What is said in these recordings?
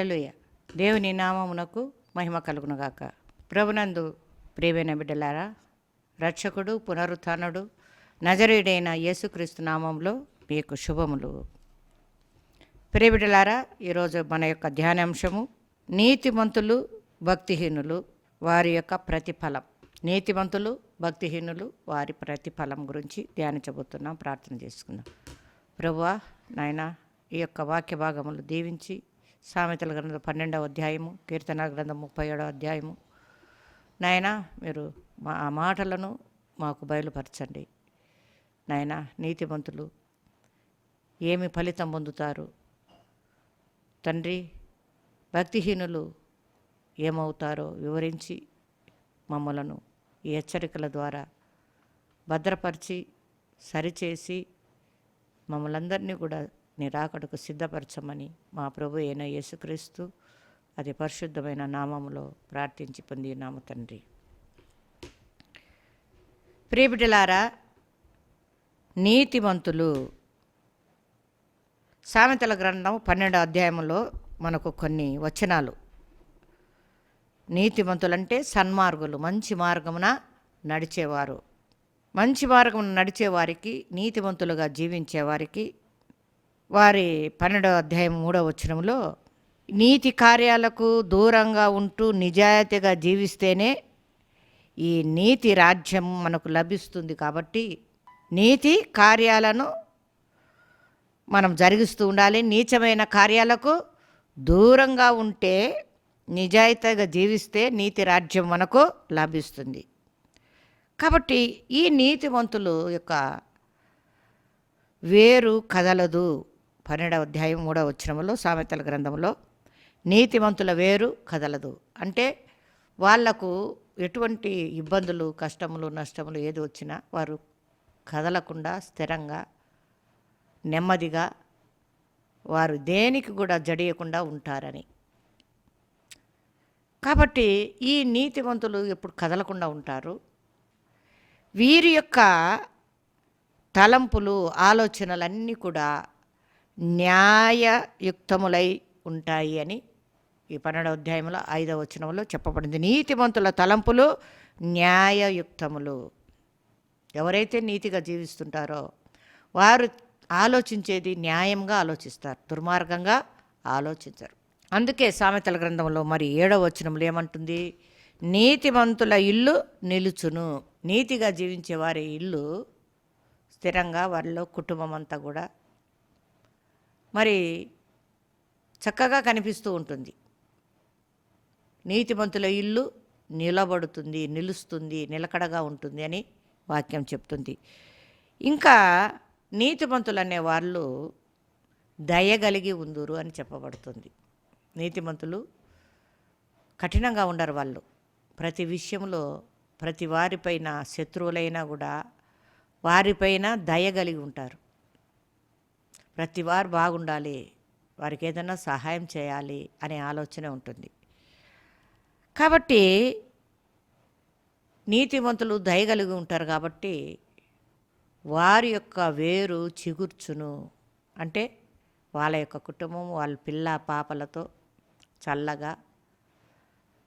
హలలుయ దేవుని నామమునకు మహిమ కలుగునుగాక. ప్రభునందు ప్రియమైన బిడ్డలారా రక్షకుడు పునరుత్నుడు నజరుడైన యేసుక్రీస్తు నామంలో మీకు శుభములు. ప్రియబిడ్డలారా ఈరోజు మన యొక్క ధ్యానాంశము నీతిమంతులు భక్తిహీనులు వారి యొక్క ప్రతిఫలం. నీతిమంతులు భక్తిహీనులు వారి ప్రతిఫలం గురించి ధ్యానించబోతున్నాం ప్రార్థన చేసుకుందాం. ప్రభువా నాయన ఈ యొక్క వాక్య భాగములు దీవించి సామెతల గ్రంథం పన్నెండవ అధ్యాయము కీర్తన గ్రంథం ముప్పై ఏడవ అధ్యాయము. నాయన మీరు మా ఆ మాటలను మాకు బయలుపరచండి. నాయన నీతిమంతులు ఏమి ఫలితం పొందుతారు? తండ్రి భక్తిహీనులు ఏమవుతారో వివరించి మమ్మలను ఈ హెచ్చరికల ద్వారా భద్రపరిచి సరిచేసి మమ్మల్ందరినీ కూడా నిరాకడకు సిద్ధపరచమని మా ప్రభు అయిన యేసుక్రీస్తు అది పరిశుద్ధమైన నామములో ప్రార్థించి పొంది నామ తండ్రి. ప్రియబిడ్డలారా నీతిమంతులు సామెతల గ్రంథం పన్నెండో అధ్యాయంలో మనకు కొన్ని వచనాలు. నీతిమంతులంటే సన్మార్గులు మంచి మార్గమున నడిచేవారు. మంచి మార్గమును నడిచేవారికి నీతివంతులుగా జీవించేవారికి వారి పన్నెండవ అధ్యాయం మూడవ వచనంలో నీతి కార్యాలకు దూరంగా ఉంటూ నిజాయితీగా జీవిస్తేనే ఈ నీతి రాజ్యం మనకు లభిస్తుంది కాబట్టి నీతి కార్యాలను మనం జరిగిస్తూ ఉండాలి. నీచమైన కార్యాలకు దూరంగా ఉంటే నిజాయితీగా జీవిస్తే నీతి రాజ్యం మనకు లభిస్తుంది. కాబట్టి ఈ నీతివంతులు యొక్క వేరు కదలదు. పన్నెండవ అధ్యాయం మూడవ వచ్చినములో సామెతల గ్రంథంలో నీతివంతుల వేరు కదలదు. అంటే వాళ్ళకు ఎటువంటి ఇబ్బందులు కష్టములు నష్టములు ఏది వచ్చినా వారు కదలకుండా స్థిరంగా నెమ్మదిగా వారు దేనికి కూడా జడియకుండా ఉంటారని. కాబట్టి ఈ నీతివంతులు ఎప్పుడు కదలకుండా ఉంటారు? వీరి యొక్క తలంపులు ఆలోచనలన్నీ కూడా న్యాయయుక్తములై ఉంటాయి అని ఈ పన్నెండవ అధ్యాయంలో ఐదవ వచనంలో చెప్పబడింది. నీతివంతుల తలంపులు న్యాయయుక్తములు. ఎవరైతే నీతిగా జీవిస్తుంటారో వారు ఆలోచించేది న్యాయంగా ఆలోచిస్తారు దుర్మార్గంగా ఆలోచించరు. అందుకే సామెతల గ్రంథంలో మరి ఏడవ వచనంలో ఏమంటుంది? నీతివంతుల ఇల్లు నిలుచును. నీతిగా జీవించే వారి ఇల్లు స్థిరంగా వారిలో కుటుంబం అంతా కూడా మరి చక్కగా కనిపిస్తూ ఉంటుంది. నీతిమంతుల ఇల్లు నిలబడుతుంది నిలుస్తుంది నిలకడగా ఉంటుంది అని వాక్యం చెప్తుంది. ఇంకా నీతిమంతులు అనే వాళ్ళు దయగలిగి ఉందురు అని చెప్పబడుతుంది. నీతిమంతులు కఠినంగా ఉండరు వాళ్ళు. ప్రతి విషయంలో ప్రతి వారిపైన శత్రువులైనా కూడా వారిపైన దయ కలిగి ఉంటారు. ప్రతి వారు బాగుండాలి వారికి ఏదైనా సహాయం చేయాలి అనే ఆలోచన ఉంటుంది. కాబట్టి నీతివంతులు దయ కలిగి ఉంటారు కాబట్టి వారి యొక్క వేరు చిగుర్చును. అంటే వాళ్ళ యొక్క కుటుంబం వాళ్ళ పిల్ల పాపలతో చల్లగా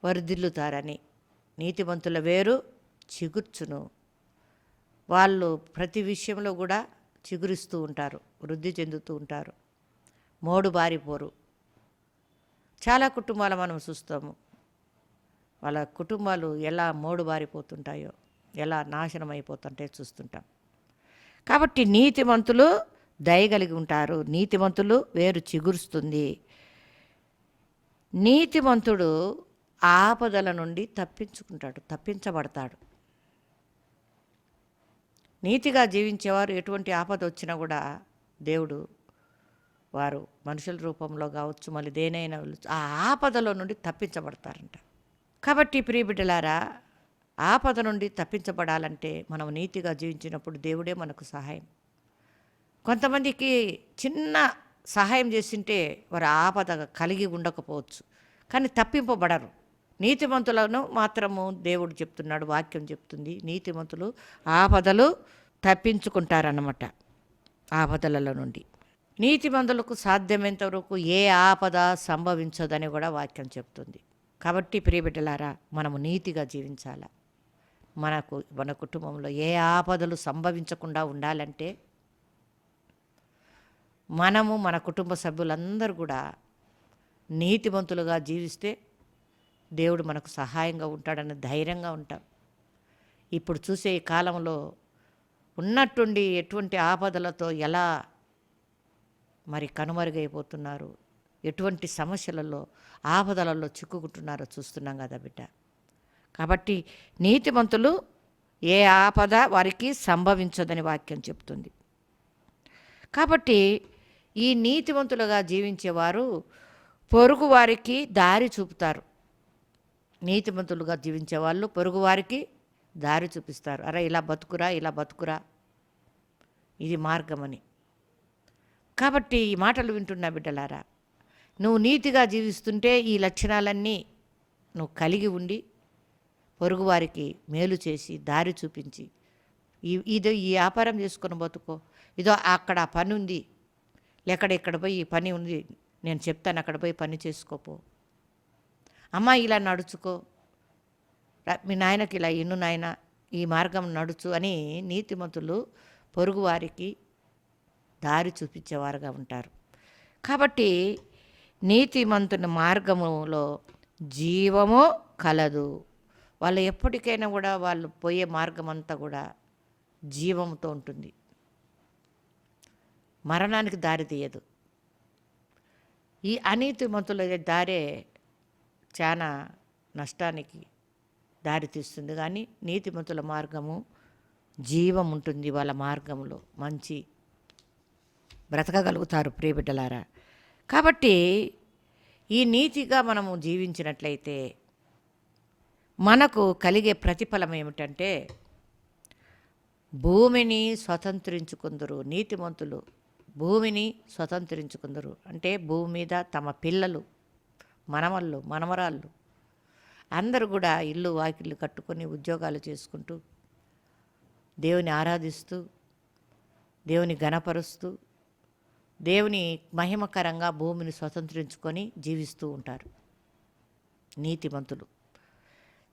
వరిదిల్లుతారని నీతివంతుల వేరు చిగుర్చును. వాళ్ళు ప్రతి విషయంలో కూడా చిగురిస్తూ ఉంటారు. వృద్ధి చెందుతూ ఉంటారు. మోడు బారిపోరు. చాలా కుటుంబాలు మనం చూస్తాము. వాళ్ళ కుటుంబాలు ఎలా మోడు బారిపోతుంటాయో ఎలా నాశనం అయిపోతుంటాయో చూస్తుంటాం. కాబట్టి నీతిమంతులు దయగలిగి ఉంటారు. నీతిమంతులు వేరు చిగురుస్తుంది. నీతిమంతుడు ఆపదల నుండి తప్పించుకుంటాడు తప్పించబడతాడు. నీతిగా జీవించేవారు ఎటువంటి ఆపద వచ్చినా కూడా దేవుడు వారు మనుషుల రూపంలో కావచ్చు మళ్ళీ దేనైనా ఆ ఆపదలో నుండి తప్పించబడతారంట. కాబట్టి ప్రియబిడ్డలారా ఆపద నుండి తప్పించబడాలంటే మనం నీతిగా జీవించినప్పుడు దేవుడే మనకు సహాయం. కొంతమందికి చిన్న సహాయం చేసింటే వారు ఆపద కలిగి ఉండకపోవచ్చు కానీ తప్పింపబడరు. నీతిమంతులను మాత్రము దేవుడు చెప్తున్నాడు వాక్యం చెప్తుంది. నీతిమంతులు ఆపదలు తప్పించుకుంటారన్నమాట. ఆపదలలో నుండి. నీతిమంతులకు సాధ్యమైనంతవరకు ఏ ఆపద సంభవించదని కూడా వాక్యం చెప్తుంది. కాబట్టి ప్రియబిడ్డలారా మనము నీతిగా జీవించాలా? మనకు మన కుటుంబంలో ఏ ఆపదలు సంభవించకుండా ఉండాలంటే మనము మన కుటుంబ సభ్యులందరూ కూడా నీతిమంతులుగా జీవిస్తే దేవుడు మనకు సహాయంగా ఉంటాడని ధైర్యంగా ఉంటాం. ఇప్పుడు చూసే ఈ కాలంలో ఉన్నట్టుండి ఎటువంటి ఆపదలతో ఎలా మరి కనుమరుగైపోతున్నారు? ఎటువంటి సమస్యలలో ఆపదలలో చిక్కుకుంటున్నారో చూస్తున్నాం కదా బిడ్డ. కాబట్టి నీతిమంతులు ఏ ఆపద వారికి సంభవించదని వాక్యం చెప్తుంది. కాబట్టి ఈ నీతివంతులుగా జీవించేవారు పొరుగు వారికి దారి చూపుతారు. నీతిమంతులుగా జీవించే వాళ్ళు పొరుగు వారికి దారి చూపిస్తారు. అరే ఇలా బతుకురా ఇలా బతుకురా. ఇది మార్గమని. కాబట్టి ఈ మాటలు వింటున్నా బిడ్డలారా నువ్వు నీతిగా జీవిస్తుంటే ఈ లక్షణాలన్నీ నువ్వు కలిగి ఉండి పొరుగువారికి మేలు చేసి దారి చూపించి ఈ ఇదో ఈ వ్యాపారం చేసుకొని బతుకో. ఇదో అక్కడ పని ఉంది. లేక్కడ ఇక్కడ పోయి ఈ పని ఉంది. నేను చెప్తాను అక్కడ పోయి పని చేసుకోపో. అమ్మ ఇలా నడుచుకో. మీ నాయనకి ఇలా ఇన్ను నాయన ఈ మార్గం నడుచు అని నీతిమంతులు పొరుగువారికి దారి చూపించేవారుగా ఉంటారు. కాబట్టి నీతిమంతుని మార్గములో జీవము కలదు. వాళ్ళు ఎప్పటికైనా కూడా వాళ్ళు పోయే మార్గం అంతా కూడా జీవంతో ఉంటుంది. మరణానికి దారి తీయదు. ఈ అనీతిమంతుల దారే చాలా నష్టానికి దారితీస్తుంది. కానీ నీతిమంతుల మార్గము జీవం ఉంటుంది వాళ్ళ మార్గంలో. మంచి బ్రతకగలుగుతారు ప్రియబిడ్డలారా. కాబట్టి ఈ నీతిగా మనము జీవించినట్లయితే మనకు కలిగే ప్రతిఫలం ఏమిటంటే భూమిని స్వతంత్రించుకుందరు నీతిమంతులు. భూమిని స్వతంత్రించుకుందరు. అంటే భూమి మీద తమ పిల్లలు మనమళ్ళు మనమరాళ్ళు అందరూ కూడా ఇల్లు వాకిళ్ళు కట్టుకొని ఉద్యోగాలు చేసుకుంటూ దేవుని ఆరాధిస్తూ దేవుని గణపరుస్తూ దేవుని మహిమకరంగా భూమిని స్వతంత్రించుకొని జీవిస్తూ ఉంటారు నీతిమంతులు.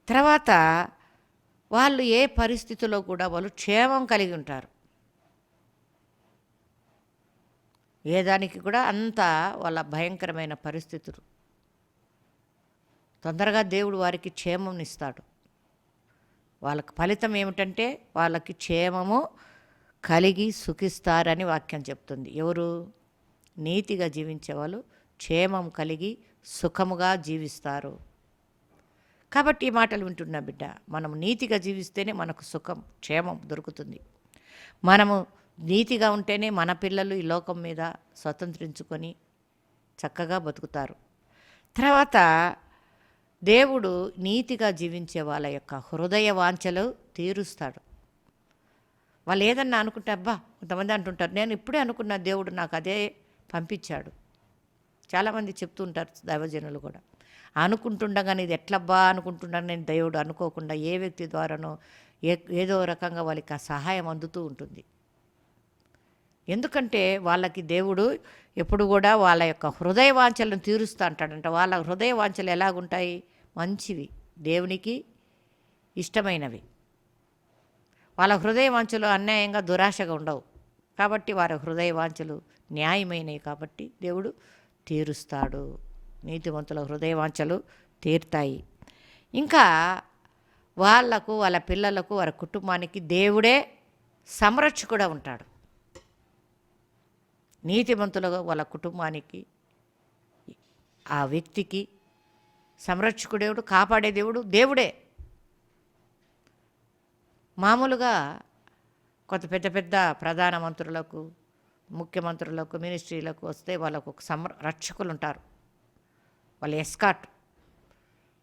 తర్వాత వాళ్ళు ఏ పరిస్థితిలో కూడా వాళ్ళు క్షేమం కలిగి ఉంటారు. ఏ దానికి కూడా అంత వాళ్ళ భయంకరమైన పరిస్థితులు. తొందరగా దేవుడు వారికి క్షేమంనిస్తాడు వాళ్ళకి ఫలితం ఏమిటంటే వాళ్ళకి క్షేమము కలిగి సుఖిస్తారని వాక్యం చెప్తుంది. ఎవరు? నీతిగా జీవించే వాళ్ళు క్షేమం కలిగి సుఖముగా జీవిస్తారు. కాబట్టి ఈ మాటలు వింటున్నా బిడ్డ మనం నీతిగా జీవిస్తేనే మనకు సుఖం క్షేమం దొరుకుతుంది. మనము నీతిగా ఉంటేనే మన పిల్లలు ఈ లోకం మీద స్వతంత్రించుకొని చక్కగా బతుకుతారు. తర్వాత దేవుడు నీతిగా జీవించే వాళ్ళ యొక్క హృదయ వాంఛలు తీరుస్తాడు. వాళ్ళు ఏదన్నా అనుకుంటే అబ్బా కొంతమంది అంటుంటారు నేను ఇప్పుడే అనుకున్న దేవుడు నాకు అదే పంపించాడు. చాలామంది చెప్తూ ఉంటారు దైవజనులు కూడా. అనుకుంటుండగానే ఇది ఎట్లబ్బా అనుకుంటున్నాను నేను దేవుడు అనుకోకుండా ఏ వ్యక్తి ద్వారానో ఏ ఏదో రకంగా వాళ్ళకి ఆ సహాయం అందుతూ ఉంటుంది. ఎందుకంటే వాళ్ళకి దేవుడు ఎప్పుడు కూడా వాళ్ళ యొక్క హృదయ వాంఛలను తీరుస్తూ అంటాడంట. వాళ్ళ హృదయ వాంఛలు ఎలాగుంటాయి? మంచివి దేవునికి ఇష్టమైనవి. వాళ్ళ హృదయ వాంఛలు అన్యాయంగా దురాశగా ఉండవు. కాబట్టి వారి హృదయ వాంఛలు న్యాయమైనవి కాబట్టి దేవుడు తీరుస్తాడు. నీతివంతుల హృదయ వాంఛలు తీరుతాయి. ఇంకా వాళ్ళకు వాళ్ళ పిల్లలకు వారి కుటుంబానికి దేవుడే సంరక్షకుడా ఉంటాడు. నీతివంతులుగా వాళ్ళ కుటుంబానికి ఆ వ్యక్తికి సంరక్షకుడేవుడు కాపాడే దేవుడు దేవుడే. మామూలుగా కొంత పెద్ద పెద్ద ప్రధాన మంత్రులకు ముఖ్యమంత్రులకు మినిస్ట్రీలకు వస్తే వాళ్ళకు ఒక సంర రక్షకులు ఉంటారు. వాళ్ళ ఎస్కాట్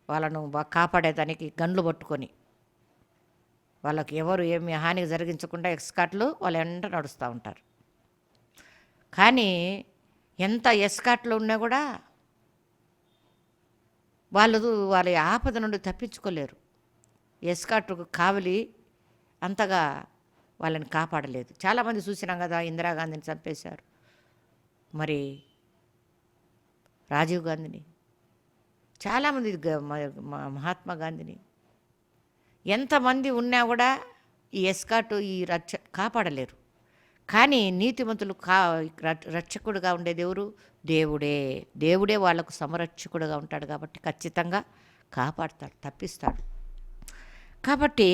వాళ్ళను బాగా కాపాడేదానికి గన్లు పట్టుకొని. వాళ్ళకి ఎవరు ఏమి హాని జరిగించకుండా ఎస్కాట్లు వాళ్ళ వెంట నడుస్తూ ఉంటారు. కానీ ఎంత ఎస్కాట్లు ఉన్నా కూడా వాళ్ళు వాళ్ళ ఆపద నుండి తప్పించుకోలేరు. ఎస్కాట్కు కావలి అంతగా వాళ్ళని కాపాడలేదు. చాలామంది చూసినాం కదా ఇందిరాగాంధీని చంపేశారు. మరి రాజీవ్ గాంధీని చాలామంది మహాత్మా గాంధీని ఎంతమంది ఉన్నా కూడా ఈ ఎస్కాట్ ఈ రక్ష కాపాడలేరు. కానీ నీతిమంతులు కా రక్షకుడుగా ఉండేది ఎవరు? దేవుడే దేవుడే వాళ్ళకు సమరక్షకుడుగా ఉంటాడు కాబట్టి ఖచ్చితంగా కాపాడతాడు తప్పిస్తాడు. కాబట్టి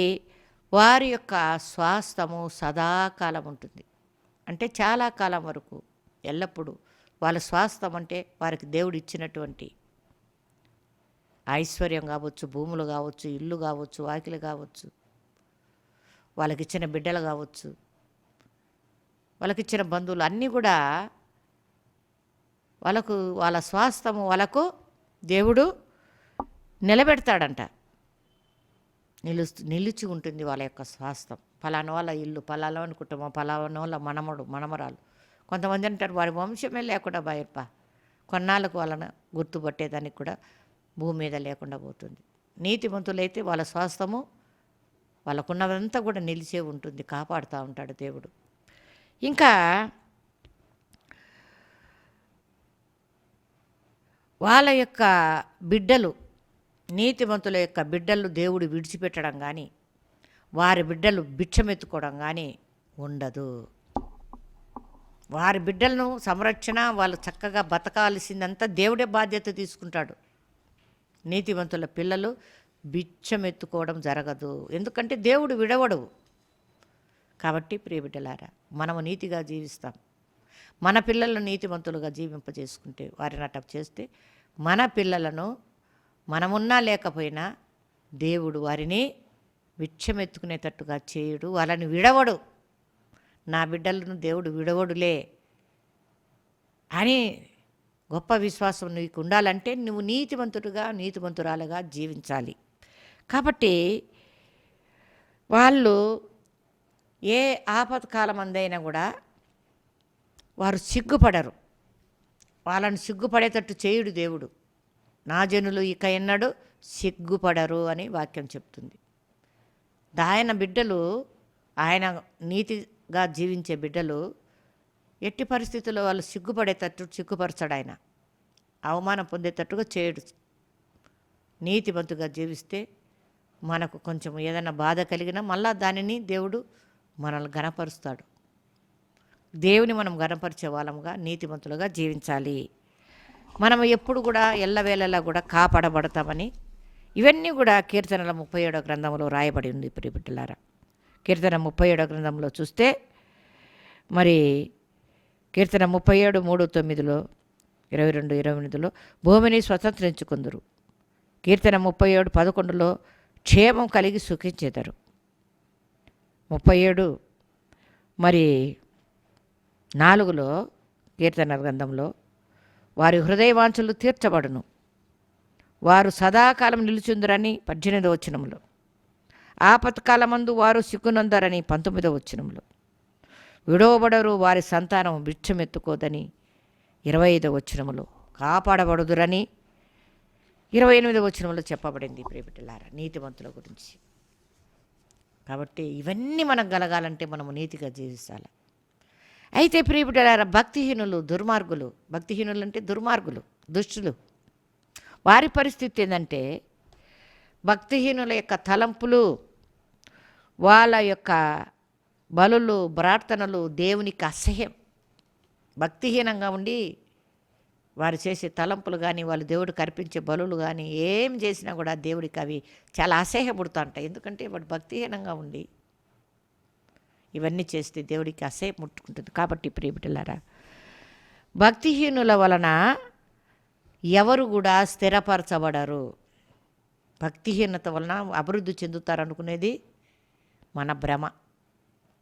వారి యొక్క స్వాస్థము సదాకాలం ఉంటుంది. అంటే చాలా కాలం వరకు ఎల్లప్పుడూ వాళ్ళ స్వాస్థం అంటే వారికి దేవుడు ఇచ్చినటువంటి ఐశ్వర్యం కావచ్చు భూములు కావచ్చు ఇల్లు కావచ్చు వాకిలు కావచ్చు వాళ్ళకి ఇచ్చిన బిడ్డలు కావచ్చు వాళ్ళకి ఇచ్చిన బంధువులు అన్నీ కూడా వాళ్ళకు వాళ్ళ స్వాస్థము వాళ్ళకు దేవుడు నిలబెడతాడంట. నిలుస్తు నిలిచి ఉంటుంది వాళ్ళ యొక్క స్వాస్థం. ఫలానా వాళ్ళ ఇల్లు ఫలానా వాళ్ళ కుటుంబం ఫలానా వాళ్ళ మనమడు మనమరాలు. కొంతమంది అంటారు వారి వంశమే లేకుండా బయర్ప కొన్నాళ్ళకు వాళ్ళను గుర్తుపట్టేదానికి కూడా భూమి మీద లేకుండా పోతుంది. నీతిమంతులైతే వాళ్ళ స్వాస్థము వాళ్ళకున్నదంతా కూడా నిలిచే ఉంటుంది కాపాడుతూ ఉంటాడు దేవుడు. ఇంకా వాళ్ళ యొక్క బిడ్డలు నీతిమంతుల యొక్క బిడ్డలు దేవుడు విడిచిపెట్టడం కానీ వారి బిడ్డలు భిక్షమెత్తుకోవడం కానీ ఉండదు. వారి బిడ్డలను సంరక్షణ వాళ్ళు చక్కగా బతకాల్సిందంతా దేవుడే బాధ్యత తీసుకుంటాడు. నీతివంతుల పిల్లలు బిచ్చమెత్తుకోవడం జరగదు. ఎందుకంటే దేవుడు విడవడు. కాబట్టి ప్రియబిడ్డలారా మనము నీతిగా జీవిస్తాం. మన పిల్లలను నీతివంతులుగా జీవింపజేసుకుంటే వారిని అటప్ చేస్తే మన పిల్లలను మనమున్నా లేకపోయినా దేవుడు వారిని విచ్చమెత్తుకునేటట్టుగా చేయుడు వాళ్ళని విడవడు. నా బిడ్డలను దేవుడు విడవడులే అని గొప్ప విశ్వాసం నీకు ఉండాలంటే నువ్వు నీతివంతుడుగా నీతివంతురాలుగా జీవించాలి. కాబట్టి వాళ్ళు ఏ ఆపత్కాలం అందైనా కూడా వారు సిగ్గుపడరు. వాళ్ళని సిగ్గుపడేటట్టు చేయుడు దేవుడు. నా జనులు ఇక ఎన్నడు సిగ్గుపడరు అని వాక్యం చెప్తుంది. ఆయన బిడ్డలు ఆయన నీతిగా జీవించే బిడ్డలు ఎట్టి పరిస్థితుల్లో వాళ్ళు సిగ్గుపడేటట్టు సిగ్గుపరచడు ఆయన. అవమానం పొందేటట్టుగా చేయడు. నీతిమంతుగా జీవిస్తే మనకు కొంచెం ఏదైనా బాధ కలిగినా మళ్ళా దానిని దేవుడు మనల్ని గణపరుస్తాడు దేవుని మనం గణపరిచే వాళ్ళముగా నీతిమంతులుగా జీవించాలి. మనం ఎప్పుడు కూడా ఎల్లవేళలా కూడా కాపాడబడతామని ఇవన్నీ కూడా కీర్తనల ముప్పై ఏడో గ్రంథంలో రాయబడి ఉంది ప్రియబిడ్డలారా కీర్తన ముప్పై ఏడో గ్రంథంలో చూస్తే మరి కీర్తన ముప్పై ఏడు మూడు తొమ్మిదిలో ఇరవై రెండు ఇరవై ఎనిమిదిలో భూమిని స్వతంత్రించుకుందరు. కీర్తన ముప్పై ఏడు పదకొండులో క్షేమం కలిగి సుఖించేదారు. ముప్పై ఏడు మరి నాలుగులో కీర్తన గ్రంథంలో వారి హృదయవాంఛలు తీర్చబడును. వారు సదాకాలం నిలుచుందరని పద్దెనిమిదో వచనంలో ఆపత్కాలమందు వారు సిగ్గునందరని పంతొమ్మిదో వచనంలో విడవబడరు వారి సంతానం బిచ్చమెత్తుకోదని ఇరవై ఐదో వచనములో. కాపాడబడుదురని ఇరవై ఎనిమిదో వచనంలో చెప్పబడింది ప్రియబిడ్డలారా నీతివంతుల గురించి. కాబట్టి ఇవన్నీ మనం కలగాలంటే మనము నీతిగా జీవించాలి. అయితే ప్రియబిడ్డలారా భక్తిహీనులు దుర్మార్గులు భక్తిహీనులు అంటే దుర్మార్గులు దుష్టులు. వారి పరిస్థితి ఏంటంటే భక్తిహీనుల యొక్క తలంపులు వాళ్ళ యొక్క బలులు ప్రార్థనలు దేవునికి అసహ్యం. భక్తిహీనంగా ఉండి వారు చేసే తలంపులు కానీ వాళ్ళు దేవుడికి అర్పించే బలులు కానీ ఏం చేసినా కూడా దేవుడికి అవి చాలా అసహ్యపడుతూ ఉంటాయి ఎందుకంటే వాడు భక్తిహీనంగా ఉండి ఇవన్నీ చేస్తే దేవుడికి అసే ముట్టుకుంటుంది. కాబట్టి ప్రియబిడ్డలారా భక్తిహీనుల వలన ఎవరు కూడా స్థిరపరచబడరు. భక్తిహీనత వలన అభివృద్ధి చెందుతారు అనుకునేది మన భ్రమ.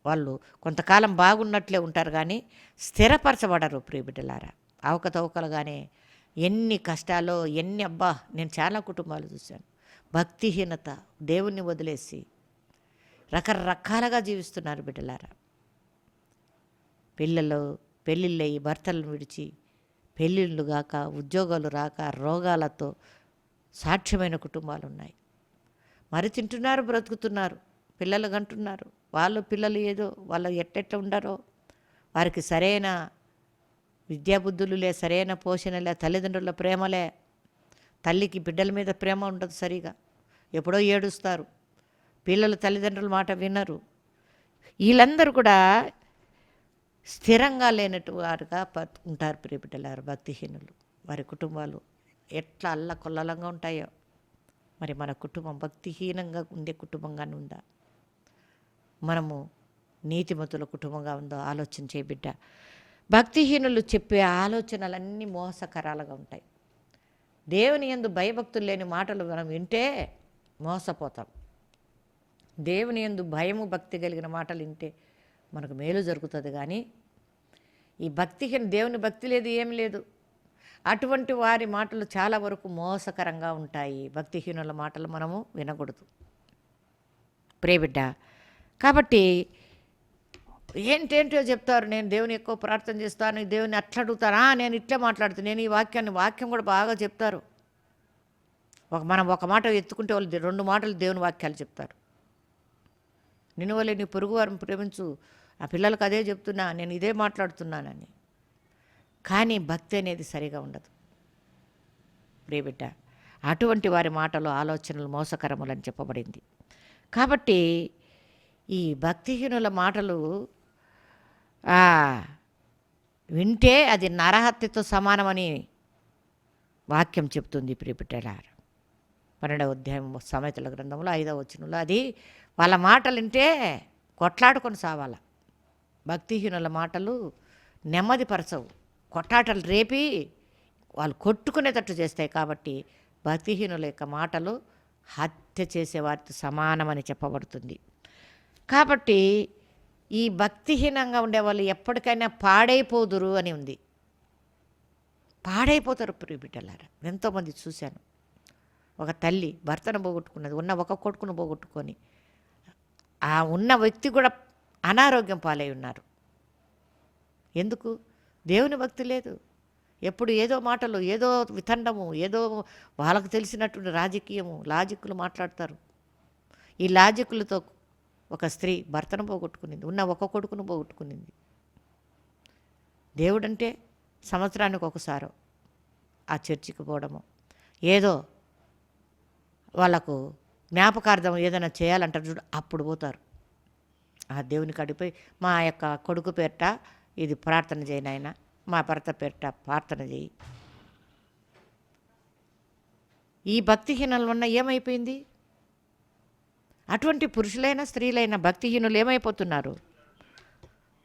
వాళ్ళు కొంతకాలం బాగున్నట్లే ఉంటారు కానీ స్థిరపరచబడరు ప్రియబిడ్డలారా. అవకతవకలుగానే ఎన్ని కష్టాలు ఎన్ని అబ్బా నేను చాలా కుటుంబాలు చూశాను. భక్తిహీనత దేవుణ్ణి వదిలేసి రకరకాలుగా జీవిస్తున్నారు బిడ్డలారా. పిల్లలు పెళ్ళిళ్ళయి భర్తలను విడిచి పెళ్ళిళ్ళు కాక ఉద్యోగాలు రాక రోగాలతో సాక్ష్యమైన కుటుంబాలు ఉన్నాయి మరి తింటున్నారు బ్రతుకుతున్నారు పిల్లలు కంటున్నారు వాళ్ళు పిల్లలు ఏదో వాళ్ళు ఎట్టెట్ట ఉండారో వారికి సరైన విద్యాబుద్ధులు లే సరైన పోషణ లే తల్లిదండ్రుల ప్రేమలే తల్లికి బిడ్డల మీద ప్రేమ ఉండదు సరిగా. ఎప్పుడో ఏడుస్తారు పిల్లలు తల్లిదండ్రుల మాట వినరు. వీళ్ళందరూ కూడా స్థిరంగా లేనట్టు వారుగా ప- ఉంటారు ప్రియబిడ్డలారు భక్తిహీనులు. వారి కుటుంబాలు ఎట్లా అల్ల కొల్లలంగా ఉంటాయో. మరి మన కుటుంబం భక్తిహీనంగా ఉండే కుటుంబంగానే ఉందా? మనము నీతిమతుల కుటుంబంగా ఉందో ఆలోచన చేయబిడ్డ భక్తిహీనులు చెప్పే ఆలోచనలన్నీ మోసకరాలుగా ఉంటాయి. దేవుని యందు భయభక్తులు లేని మాటలు మనం వింటే మోసపోతాం. దేవుని ఎందు భయము భక్తి కలిగిన మాటలు వింటే మనకు మేలు జరుగుతుంది కానీ ఈ భక్తిహీన దేవుని భక్తి లేదు ఏం లేదు. అటువంటి వారి మాటలు చాలా వరకు మోసకరంగా ఉంటాయి. భక్తిహీనుల మాటలు మనము వినకూడదు. ప్రేబిడ్డ కాబట్టి ఏంటేంటో చెప్తారు నేను దేవుని ఎక్కువ ప్రార్థన చేస్తాను దేవుని అట్లా అడుగుతానా నేను ఇట్లే మాట్లాడుతాను నేను ఈ వాక్యాన్ని వాక్యం కూడా బాగా చెప్తారు. ఒక మనం ఒక మాట ఎత్తుకుంటే వాళ్ళు రెండు మాటలు దేవుని వాక్యాలు చెప్తారు. నిన్ను వల్ల నీ పొరుగు వారిని ప్రేమించు. ఆ పిల్లలకు అదే చెప్తున్నా నేను ఇదే మాట్లాడుతున్నానని. కానీ భక్తి అనేది సరిగా ఉండదు. ప్రియబిడ్డ అటువంటి వారి మాటలు ఆలోచనలు మోసకరములని చెప్పబడింది. కాబట్టి ఈ భక్తిహీనుల మాటలు వింటే అది నరహత్యతో సమానమని వాక్యం చెప్తుంది ప్రియబిడ్డలారు పన్నెండవ అధ్యాయం సమేతల గ్రంథంలో ఐదవ వచనంలో. అది వాళ్ళ మాటలు వింటే కొట్లాడుకొని సావాల. భక్తిహీనుల మాటలు నెమ్మదిపరచవు కొట్లాటలు రేపి వాళ్ళు కొట్టుకునేటట్టు చేస్తాయి కాబట్టి భక్తిహీనుల యొక్క మాటలు హత్య చేసే వారితో సమానమని చెప్పబడుతుంది. కాబట్టి ఈ భక్తిహీనంగా ఉండే వాళ్ళు ఎప్పటికైనా పాడైపోదురు అని ఉంది. పాడైపోతారు ప్రియ బిడ్డలారా ఎంతోమంది చూశాను. ఒక తల్లి భర్తను పోగొట్టుకున్నది ఉన్న ఒక కొడుకును పోగొట్టుకొని ఆ ఉన్న వ్యక్తి కూడా అనారోగ్యం పాలై ఉన్నారు. ఎందుకు? దేవుని భక్తి లేదు. ఎప్పుడు ఏదో మాటలు ఏదో వితండము ఏదో వాళ్ళకు తెలిసినటువంటి రాజకీయము లాజిక్లు మాట్లాడతారు. ఈ లాజిక్లతో ఒక స్త్రీ భర్తను పోగొట్టుకునింది ఉన్న ఒక కొడుకును పోగొట్టుకునింది. దేవుడంటే సంవత్సరానికి ఒకసారో ఆ చర్చికి పోవడము. ఏదో వాళ్ళకు జ్ఞాపకార్థం ఏదైనా చేయాలంటారు చూడు అప్పుడు పోతారు. ఆ దేవునికి అడిగిపోయి మా యొక్క కొడుకు పేరిట ఇది ప్రార్థన చేయను ఆయన మా భర్త పేరిట ప్రార్థన చేయి. ఈ భక్తిహీనలు ఉన్న ఏమైపోయింది? అటువంటి పురుషులైన స్త్రీలైన భక్తిహీనులు ఏమైపోతున్నారు?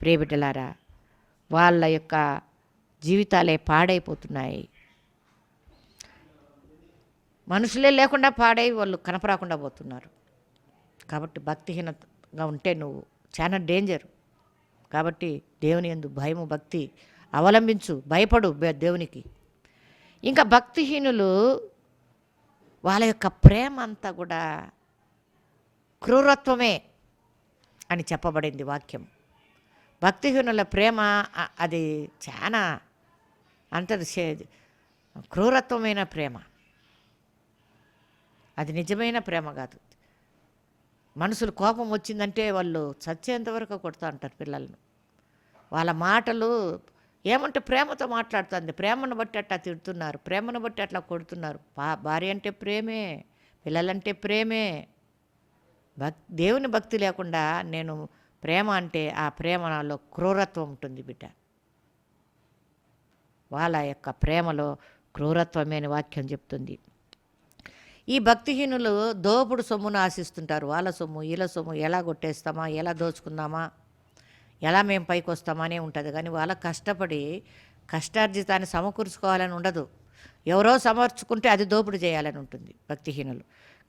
ప్రియబిడ్డలారా వాళ్ళ యొక్క జీవితాలే పాడైపోతున్నాయి. మనుషులే లేకుండా పాడై వాళ్ళు కనపరాకుండా పోతున్నారు. కాబట్టి భక్తిహీనతగా ఉంటే నువ్వు చాలా డేంజర్ కాబట్టి దేవుని ఎందు భయము భక్తి అవలంబించు భయపడు దేవునికి. ఇంకా భక్తిహీనులు వాళ్ళ యొక్క ప్రేమ అంతా కూడా క్రూరత్వమే అని చెప్పబడింది వాక్యం. భక్తిహీనుల ప్రేమ అది చాలా అంత క్రూరత్వమైన ప్రేమ. అది నిజమైన ప్రేమ కాదు. మనసులు కోపం వచ్చిందంటే వాళ్ళు చచ్చేంతవరకు కొడుతూ ఉంటారు పిల్లలను. వాళ్ళ మాటలు ఏమంటే ప్రేమతో మాట్లాడుతుంది. ప్రేమను బట్టి అట్లా తిడుతున్నారు. ప్రేమను బట్టి అట్లా కొడుతున్నారు. భార్య అంటే ప్రేమే పిల్లలంటే ప్రేమే. భక్ దేవుని భక్తి లేకుండా నేను ప్రేమ అంటే ఆ ప్రేమ నాలో క్రూరత్వం ఉంటుంది బిడ్డ. వాళ్ళ యొక్క ప్రేమలో క్రూరత్వమే అని వాక్యం చెప్తుంది. ఈ భక్తిహీనులు దోపుడు సొమ్మును ఆశిస్తుంటారు. వాళ్ళ సొమ్ము వీళ్ళ సొమ్ము ఎలా కొట్టేస్తామా ఎలా దోచుకుందామా ఎలా మేము పైకి వస్తామనే ఉంటుంది. కానీ వాళ్ళ కష్టపడి కష్టార్జితాన్ని సమకూర్చుకోవాలని ఉండదు. ఎవరో సమర్చుకుంటే అది దోపుడు చేయాలని ఉంటుంది భక్తిహీనులు.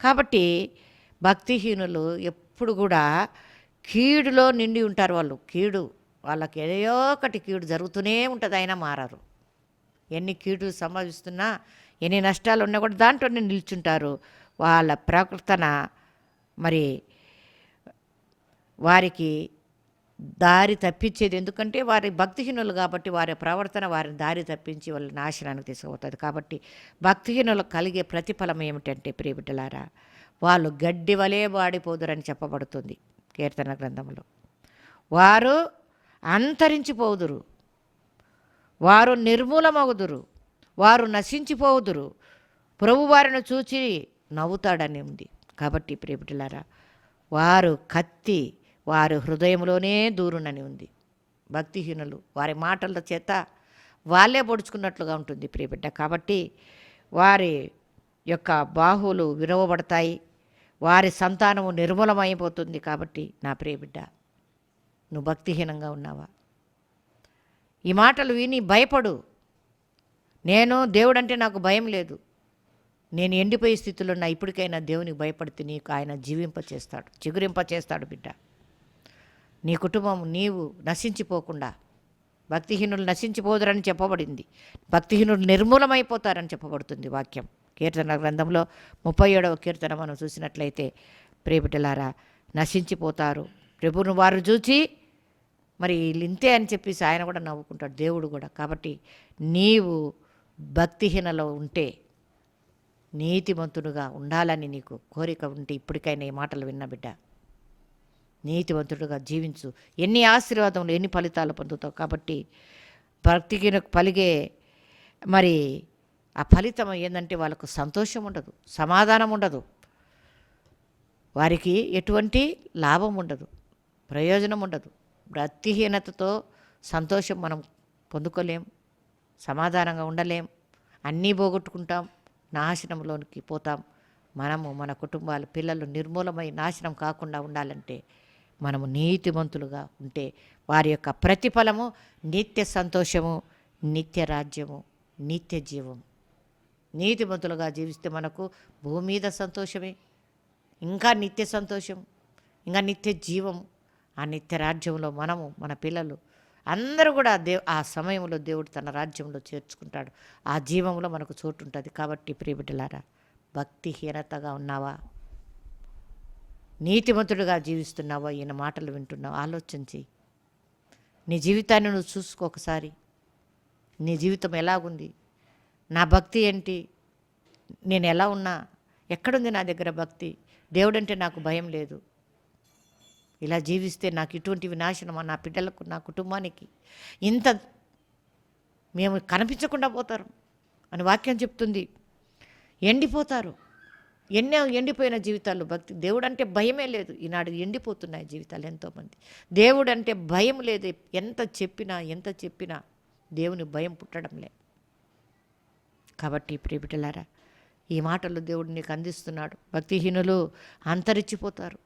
కాబట్టి భక్తిహీనులు ఎప్పుడు కూడా కీడులో నిండి ఉంటారు వాళ్ళు. కీడు వాళ్ళకి ఏదో ఒకటి కీడు జరుగుతూనే ఉంటుంది. అయినా మారారు. ఎన్ని కీడులు సంభవిస్తున్నా ఎన్ని నష్టాలు ఉన్నా కూడా దాంట్లోనే నిల్చుంటారు. వాళ్ళ ప్రవర్తన మరి వారికి దారి తప్పించేది. ఎందుకంటే వారి భక్తిహీనులు కాబట్టి వారి ప్రవర్తన వారిని దారి తప్పించి వాళ్ళ నాశనానికి తీసుకుపోతుంది. కాబట్టి భక్తిహీనులకు కలిగే ప్రతిఫలం ఏమిటంటే ప్రియబిడ్డలారా వాళ్ళు గడ్డి వలే వాడిపోదురని చెప్పబడుతుంది కీర్తన గ్రంథంలో. వారు అంతరించిపోదురు. వారు నిర్మూలమగుదురు. వారు నశించిపోవుదురు ప్రభువారిని చూచి నవ్వుతాడని ఉంది. కాబట్టి ప్రేమిటులారా వారు కత్తి వారి హృదయంలోనే దూరునని ఉంది. భక్తిహీనులు వారి మాటల చేత వాళ్ళే పొడుచుకున్నట్లుగా ఉంటుంది ప్రియబిడ్డ కాబట్టి వారి యొక్క బాహువులు విరవబడతాయి వారి సంతానము నిర్మూలమైపోతుంది కాబట్టి నా ప్రియబిడ్డ నువ్వు భక్తిహీనంగా ఉన్నావా? ఈ మాటలు విని భయపడు. నేను దేవుడంటే నాకు భయం లేదు. నేను ఎండిపోయే స్థితిలో ఉన్న ఇప్పటికైనా దేవునికి భయపడితే నీకు ఆయన జీవింప చేస్తాడు చిగురింప చేస్తాడు బిడ్డ. నీ కుటుంబం నీవు నశించిపోకుండా భక్తిహీనులు నశించిపోదురని చెప్పబడింది. భక్తిహీనులు నిర్మూలమైపోతారని చెప్పబడుతుంది వాక్యం. కీర్తన గ్రంథంలో ముప్పై ఏడవ కీర్తన మనం చూసినట్లయితే ప్రేమిటలారా నశించిపోతారు. ప్రభువును వారు చూచి మరి వీళ్ళు ఇంతే అని చెప్పేసి ఆయన కూడా నవ్వుకుంటాడు దేవుడు కూడా. కాబట్టి నీవు భక్తిహీనలో ఉంటే నీతిమంతుడుగా ఉండాలని నీకు కోరిక ఉంటే ఇప్పటికైనా ఈ మాటలు విన్న బిడ్డ. నీతివంతుడుగా జీవించు. ఎన్ని ఆశీర్వాదములు ఎన్ని ఫలితాలు పొందుతావు కాబట్టి భక్తికి పలిగే మరి ఆ ఫలితం ఏంటంటే వాళ్ళకు సంతోషం ఉండదు సమాధానం ఉండదు. వారికి ఎటువంటి లాభం ఉండదు ప్రయోజనం ఉండదు. భక్తిహీనతతో సంతోషం మనం పొందుకోలేం. సమాధానంగా ఉండలేం. అన్నీ పోగొట్టుకుంటాం నాశనంలోనికి పోతాం. మనము మన కుటుంబాలు పిల్లలు నిర్మూలమై నాశనం కాకుండా ఉండాలంటే మనము నీతిమంతులుగా ఉంటే వారి యొక్క ప్రతిఫలము నిత్య సంతోషము నిత్య రాజ్యము నిత్య జీవం నీతిమంతులుగా జీవిస్తే మనకు భూమి మీద సంతోషమే ఇంకా నిత్య సంతోషం ఇంకా నిత్య జీవం ఆ నిత్య రాజ్యంలో మనము మన పిల్లలు అందరూ కూడా దేవ్ ఆ సమయంలో దేవుడు తన రాజ్యంలో చేర్చుకుంటాడు. ఆ జీవంలో మనకు చోటు ఉంటుంది కాబట్టి ప్రియబిడ్డలారా భక్తిహీనతగా ఉన్నావా? నీతిమంతుడుగా జీవిస్తున్నావా? ఈయన మాటలు వింటున్నావు. ఆలోచించి నీ జీవితాన్ని నువ్వు చూసుకో ఒకసారి. నీ జీవితం ఎలాగుంది? నా భక్తి ఏంటి? నేను ఎలా ఉన్నా? ఎక్కడుంది నా దగ్గర భక్తి? దేవుడంటే నాకు భయం లేదు. ఇలా జీవిస్తే నాకు ఇటువంటి వినాశనమా నా బిడ్డలకు నా కుటుంబానికి ఇంత మేము కనిపించకుండా పోతారు అని వాక్యం చెప్తుంది. ఎండిపోతారు. ఎన్నో ఎండిపోయిన జీవితాలు భక్తి. దేవుడు అంటే భయమే లేదు. ఈనాడు ఎండిపోతున్నాయి జీవితాలు ఎంతోమంది. దేవుడు అంటే భయం లేదు. ఎంత చెప్పినా ఎంత చెప్పినా దేవుని భయం పుట్టడంలే కాబట్టి ప్రియబిడ్డలారా ఈ మాటలు దేవుడు నీకు అందిస్తున్నాడు. భక్తిహీనులు అంతరించిపోతారు.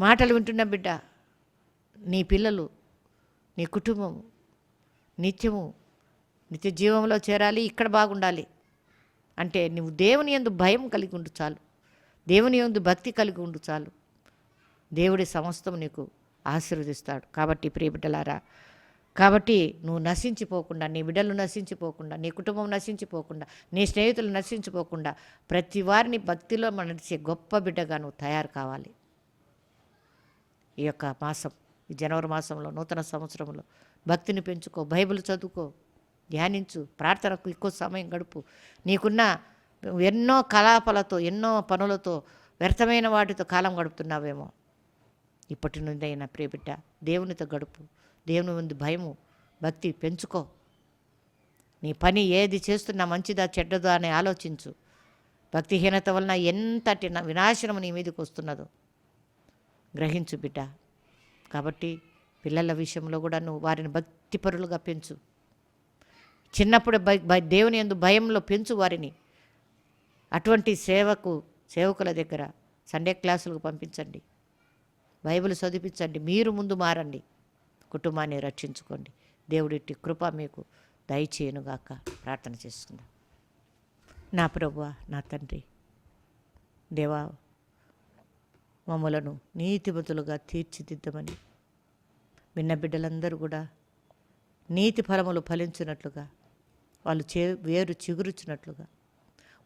మాటలు వింటున్న బిడ్డ. నీ పిల్లలు నీ కుటుంబం నిత్యము నిత్య జీవంలో చేరాలి ఇక్కడ బాగుండాలి. అంటే నువ్వు దేవుని యందు భయం కలిగి ఉండు చాలు. దేవుని యందు భక్తి కలిగి ఉండు చాలు. దేవుడి సమస్తం నీకు ఆశీర్వదిస్తాడు. కాబట్టి ప్రియబిడ్డలారా కాబట్టి నువ్వు నశించిపోకుండా నీ బిడ్డలు నశించిపోకుండా నీ కుటుంబం నశించిపోకుండా నీ స్నేహితులు నశించిపోకుండా ప్రతి వారిని భక్తిలో నడిచే గొప్ప బిడ్డగా నువ్వు తయారు కావాలి. ఈ యొక్క మాసం ఈ జనవరి మాసంలో నూతన సంవత్సరంలో. భక్తిని పెంచుకో బైబిల్ చదువుకో ధ్యానించు ప్రార్థనకు ఎక్కువ సమయం గడుపు. నీకున్న ఎన్నో కలాపలతో ఎన్నో పనులతో వ్యర్థమైన వాటితో కాలం గడుపుతున్నావేమో. ఇప్పటి నుండి అయినా ప్రియబిడ్డ దేవునితో గడుపు. దేవుని ముందు భయము భక్తి పెంచుకో. నీ పని ఏది చేస్తున్నా మంచిదా చెడ్డదా అని ఆలోచించు. భక్తిహీనత వలన ఎంతటి వినాశనం నీ మీదకి వస్తున్నదో. గ్రహించు బిడ్డ. కాబట్టి పిల్లల విషయంలో కూడా నువ్వు వారిని భక్తిపరులుగా పెంచు. చిన్నప్పుడు దేవుని ఎందు భయంలో పెంచు వారిని. అటువంటి సేవకు సేవకుల దగ్గర సండే క్లాసులకు పంపించండి. బైబిల్ చదివించండి. మీరు ముందు మారండి. కుటుంబాన్ని రక్షించుకోండి. దేవుడిట్టి కృప మీకు దయచేయనుగాక ప్రార్థన చేసుకుందాం. నా ప్రభు నా తండ్రి దేవా మమ్మలను నీతిమంతులుగా తీర్చిదిద్దమని. విన్న బిడ్డలందరూ కూడా నీతి ఫలములు ఫలించినట్లుగా వాళ్ళు చే వేరు చిగురుచినట్లుగా.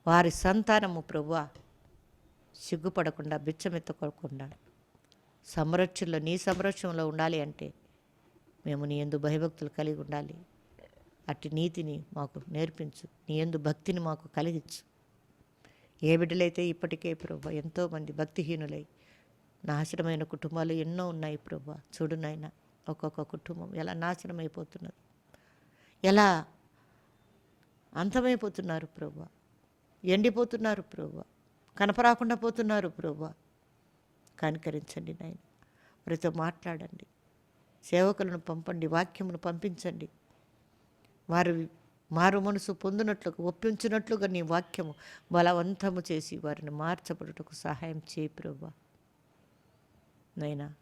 వారి సంతానము ప్రభువ సిగ్గుపడకుండా బిచ్చమెత్తకోకుండా. సంరక్షణలో నీ సంరక్షణలో ఉండాలి అంటే మేము నీ ఎందు భయభక్తులు కలిగి ఉండాలి. అట్టి నీతిని మాకు నేర్పించు. నీ ఎందు భక్తిని మాకు కలిగించు. ఏ బిడ్డలైతే ఇప్పటికే ప్రభు ఎంతోమంది భక్తిహీనులై నాశనమైన కుటుంబాలు ఎన్నో ఉన్నాయి ప్రభు. చూడు నాయన ఒక్కొక్క కుటుంబం ఎలా నాశనం అయిపోతున్నది ఎలా అంతమైపోతున్నారు ప్రభు. ఎండిపోతున్నారు ప్రభు. కనపరాకుండా పోతున్నారు ప్రభు. కనికరించండి నాయన. వారితో మాట్లాడండి. సేవకులను పంపండి వాక్యమును పంపించండి. వారు మారు మనసు పొందినట్లుగా ఒప్పించినట్లుగా నీ వాక్యము బలవంతము చేసి వారిని మార్చబడుటకు సహాయం చేయి ప్రభా. నైనా?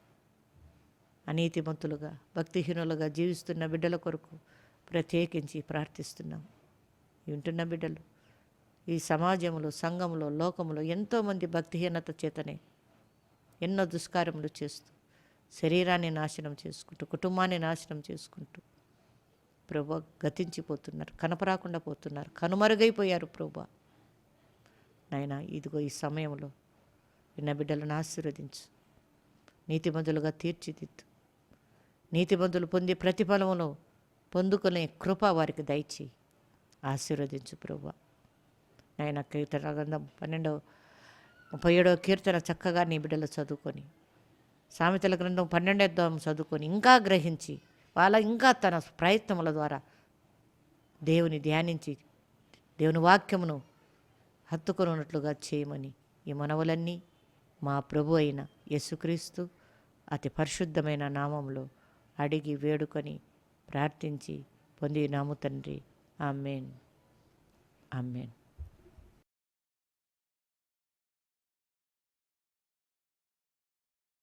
అనీతిమంతులుగా భక్తిహీనులుగా జీవిస్తున్న బిడ్డల కొరకు ప్రత్యేకించి ప్రార్థిస్తున్నాం. వింటున్న బిడ్డలు ఈ సమాజంలో సంఘంలో లోకంలో ఎంతోమంది భక్తిహీనత చేతనే ఎన్నో దుష్కార్యములు చేస్తూ శరీరాన్ని నాశనం చేసుకుంటూ కుటుంబాన్ని నాశనం చేసుకుంటూ ప్రభు గతించిపోతున్నారు కనపరాకుండా పోతున్నారు కనుమరుగైపోయారు ప్రభా. నాయన ఇదిగో ఈ సమయంలో విన్న బిడ్డలను ఆశీర్వదించు. నీతిమంతులుగా తీర్చిదిద్దు. నీతిమంతులు పొందే ప్రతిఫలమును పొందుకునే కృప వారికి దయచి ఆశీర్వదించు ప్రభు. నాయన కీర్తన గ్రంథం పన్నెండవ ముప్పై ఏడవ కీర్తన చక్కగా నీ బిడ్డలు చదువుకొని సామెతల గ్రంథం పన్నెండవ చదువుకొని ఇంకా గ్రహించి వాళ్ళ ఇంకా తన ప్రయత్నముల ద్వారా దేవుని ధ్యానించి దేవుని వాక్యమును హత్తుకొనున్నట్లుగా చేయమని ఈ మనవులన్నీ మా ప్రభు అయిన యేసుక్రీస్తు అతి పరిశుద్ధమైన నామంలో అడిగి వేడుకొని ప్రార్థించి పొంది నాము తండ్రి. ఆమెన్. ఆమెన్.